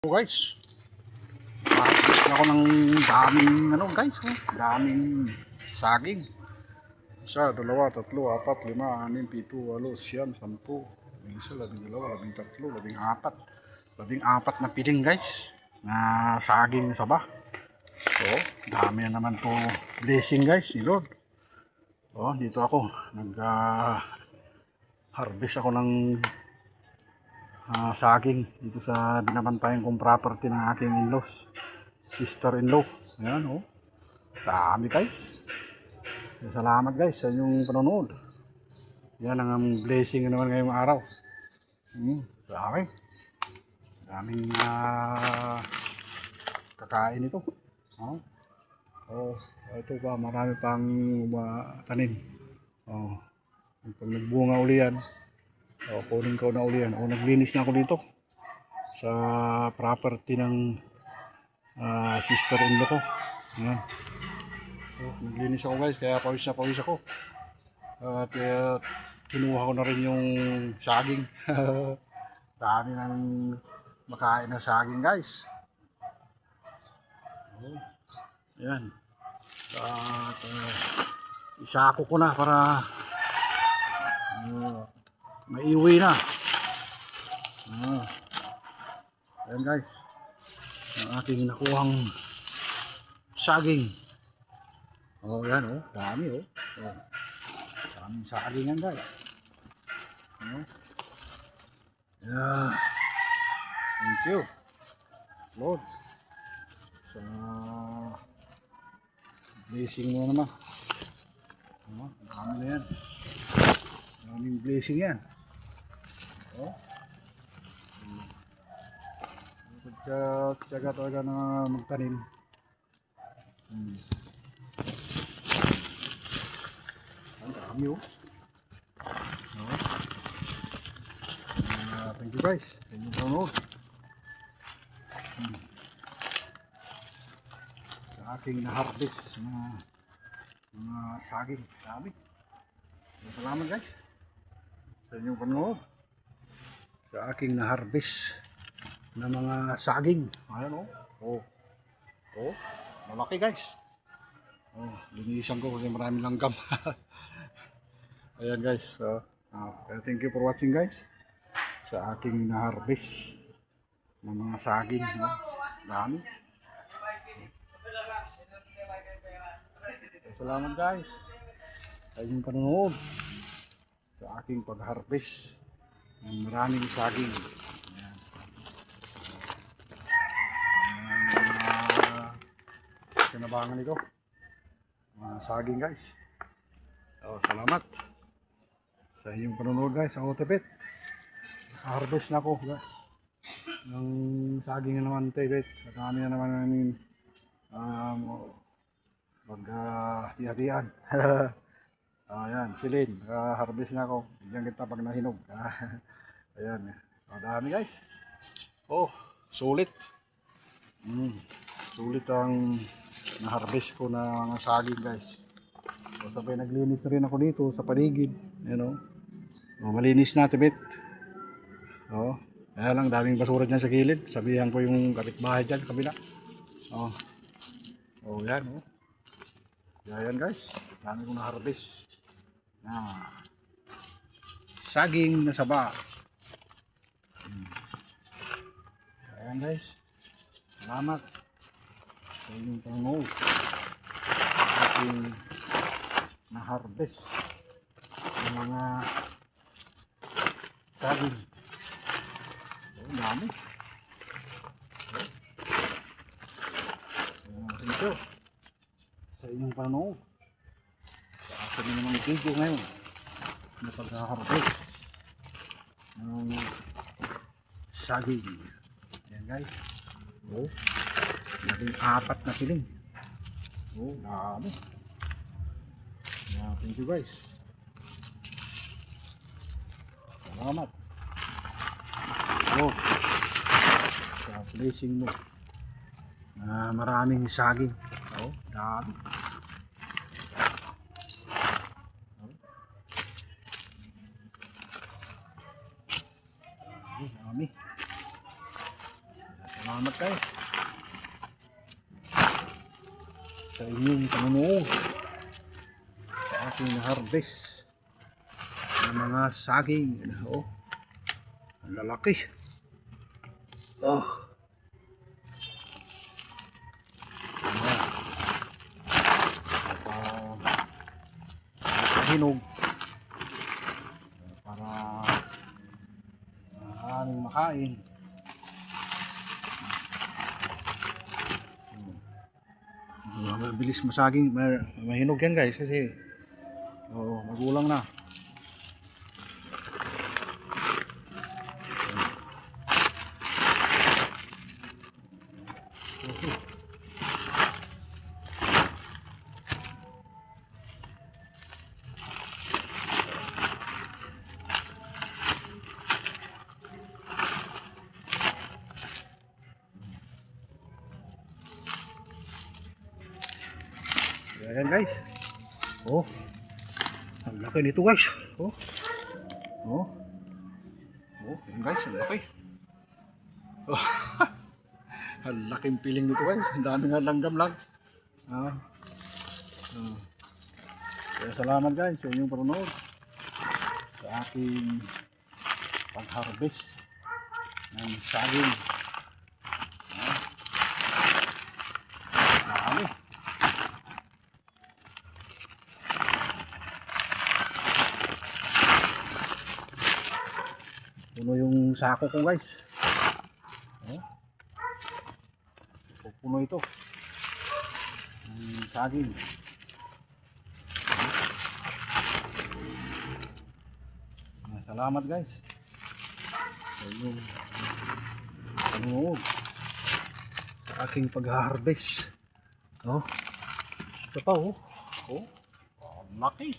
So guys, Nakakit ako ng daming ano guys, oh, daming saging. Isa, dalawa, tatlo, apat, lima, anim, pito, walo, siyam, sampu, labing isa, labing dalawa, labing tatlo, labing apat. Labing apat na piling guys, na saging sa ba. So, dami na naman to blessing guys, ni Lord. Oh, dito ako, nag ah, harvest ako ng ah, saging dito sa binabantayan kong property ng aking in-laws. Sister-in-law. Ayan, oh. Dami guys. Salamat guys sa inyong panonood. Yan ang blessing naman ngayong araw. Hmm, dami. Daming ah, kakain ito. Oh. Oh, ito pa, marami pang uh, tanim. Oh. Pag nagbunga uli yan, o, kunin ko na uli yan. O, naglinis na ako dito sa property ng ah, sister-in-law ko. Ayan. So, naglinis ako guys, kaya pawis na pawis ako. At uh, kinuha ko na rin yung saging. Dami ng makain na saging guys. Oh, ayan. At uh, isako ko na para uh, maiuwi na. Ah. Ayan guys. Ang aking nakuhang saging. Oh, yan oh. Dami oh. oh. Daming saging yan guys. Oh. Yeah. Thank you. Lord. Sa blessing mo naman. Oh, dami na yan. Daming blessing yan. Oh. Pagka tiyaga talaga na magtanim. Hmm. Ang dami oh. Oh. Ah, thank you guys. Thank you panonood. Hmm. Sa aking na-harvest na mga saging. Dami. Salamat guys. Sa inyong panonood sa aking na-harvest na mga saging. Ayan oh. Oh. Oh. Malaki guys. Oh, linisan ko kasi marami langgam. Ayan guys. So, ah, thank you for watching guys. Sa aking na-harvest ng mga saging. No? Dami. Salamat guys. Sa inyong panonood. Sa aking pag-harvest maraming saging. Ayan. Mga kinabangan ito. Mga saging guys. Oh, salamat sa inyong panonood guys sa Otepet. Harvest na guys. ng saging na naman Tibet. At kami na naman namin um, mag uh, hati-hatian. Ayan, silin. Uh, harvest na ako. Bigyan kita pag nahinog. Ayan. Ang dami guys. Oh, sulit. Mm, sulit ang na-harvest ko na mga saging guys. So, sabay naglinis na rin ako dito sa paligid. Ayan oh. Oh, malinis na tibet. Oh, kaya lang daming basura dyan sa gilid. Sabihan ko yung kapitbahay dyan, kabila. Oh. Oh, yan oh. Yan guys. Dami ko na-harvest na saging na saba. Hmm. Ayan guys. Salamat sa inyong panonood. Sa ating na-harvest ng mga saging. Oh, dami. Ayan, you sa inyong panonood akin na namang video ngayon. Na pag-harvest ng saging? Yan guys. Oh. Naging apat na piling oh dami. Yan thank you guys. Salamat. Oh. Sa blessing mo. Na maraming saging. Oh dami Ay, dami. Salamat guys. Sa inyong panonood. Sa aking harvest. Ng mga saging. Oh. Ang lalaki. Oh. Hinog. Para uh, aming makain. Mabilis masaging, ma- mahinog yan guys kasi oh, magulang na. Ayan guys. Oh. Ang laki nito guys. Oh. Oh. Oh, ayan guys, ang laki. Oh. ang laking piling nito guys. Ang dami nga langgam lang. Ah. Oh. Salamat guys sa inyong panonood. Sa aking pag-harvest ng saging. Ah. Puno yung sako ko guys. Oh. Puno ito. Ang saging. Ah, Salamat guys. Sa inyong panonood. Sa aking pag-harvest. Oh. Ito pa oh. Oh. Laki.